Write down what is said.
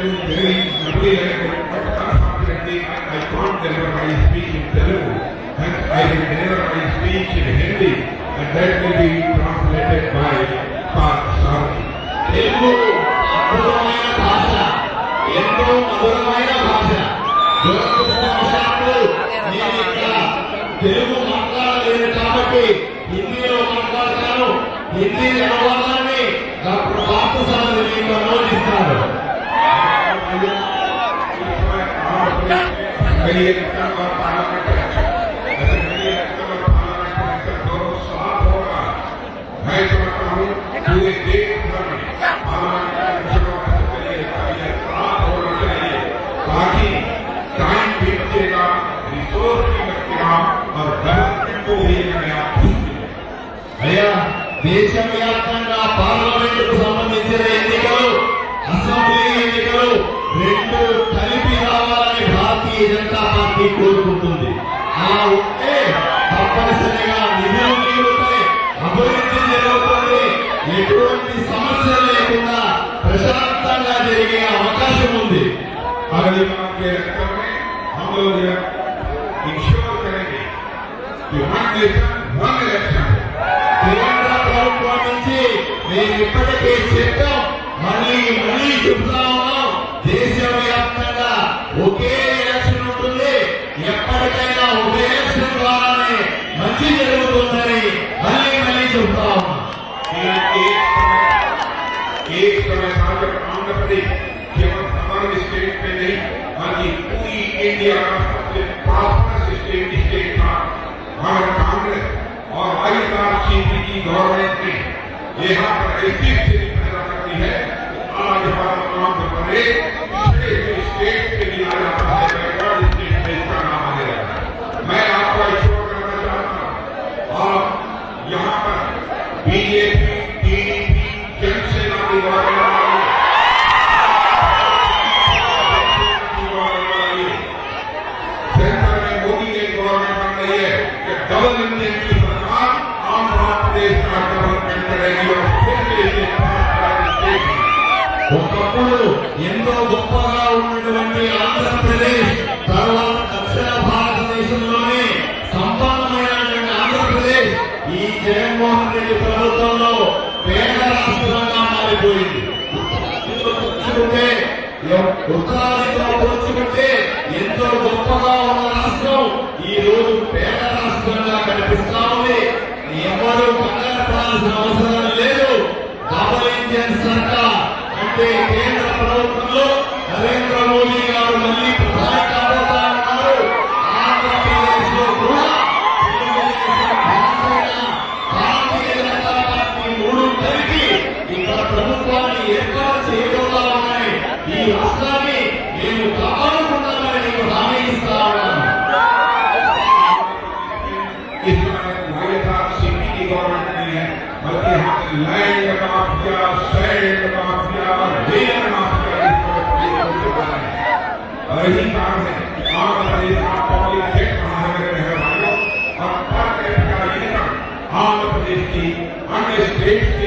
Telugu very lovely language, but unfortunately I can't deliver my speech in Telugu and I will deliver my speech in Hindi and that will be translated by Parth Sarthi. Telugu అద్భుతమైన భాష ఎంతో మధురమైన భాష దురదృష్టవశాత్తు నేను ఇక్కడ తెలుగు మాట్లాడలేను కాబట్టి హిందీలో మాట్లాడతాను హిందీ అనువాదాన్ని డాక్టర్ పార్థసారథి మీకు میری ایک پارلیمنٹ الیکشن ہوگا میں سمجھتا ہوں پورے پارلیمنٹ ہونا چاہیے تاکہ ٹائم بھی بچے گا ریسورس بھی بچے گا اور ڈیولپمنٹ کو بھی ہمیں آپ అయ్యా దేశవ్యాప్తంగా పార్లమెంట్ సంబంధించిన ఎన్నికలు అసెంబ్లీ ఎన్నికలు పార్టీ కోరుకుంటుంది అలా ఉంటే తప్పనిసరిగా నిధులు మిగులుతాయి అభివృద్ధి జరుగుతుంది ఎటువంటి సమస్యలు లేకుండా ప్రశాంతంగా జరిగే అవకాశం ఉంది अगली बार के इलेक्शन में हम लोग इंश्योर करेंगे कि वन नेशन ఉద్దేశం ద్వారానే نہیں بلکہ پوری انڈیا کا سب سے پاسپس اسٹیٹ اور آئی آر کی گورنمنٹ نے یہاں پر ایسی پیدا کرتی ہے آج ہمارا آندھر پردیش ఒకప్పుడు ఎంతో గొప్పగా ఉన్నటువంటి ఆంధ్రప్రదేశ్ తర్వాత దక్షిణ భారతదేశంలోనే సంపన్నమైనటువంటి ఆంధ్రప్రదేశ్ ఈ జగన్మోహన్ రెడ్డి ప్రభుత్వంలో పేద రాష్ట్రంగా మారిపోయింది. పోల్చుకుంటే ఉత్తరాదితో పోల్చుకుంటే ఎంతో గొప్పగా ఉన్న రాష్ట్రం ఈ రోజు పేద రాష్ట్రంగా కనిపిస్తా ఉంది ఎవరు కంగారు పడాల్సిన అవసరం లేదు. డబల్ ఇంజన్ సర్కార్ అంటే కేంద్ర ప్రభుత్వంలో నరేంద్ర మోదీ గారు మళ్ళీ ప్రధాని కాబోతా ఉన్నారు ఆంధ్రప్రదేశ్లో కూడా భారతీయ జనతా పార్టీ మూడు కలిపి ఇక్కడ ప్రభుత్వాన్ని ఏర్పాటు చేయబోతా ఉన్నాయి ఈ రాష్ట్రాన్ని మేము కాపాడుకుంటామని మీకు హామీ ఇస్తా ఉన్నాను. گورنمنٹ نہیں ہے، بلکہ ہم نے لینڈ مافیا سینڈ مافیا ریل مافیا اور یہی کام ہے، آپ بتائیے آپ پبلک سیکٹر ہمارے رہنے والوں اور پر کیپٹا آندھر پردیش کی انڈر اسٹیٹ کے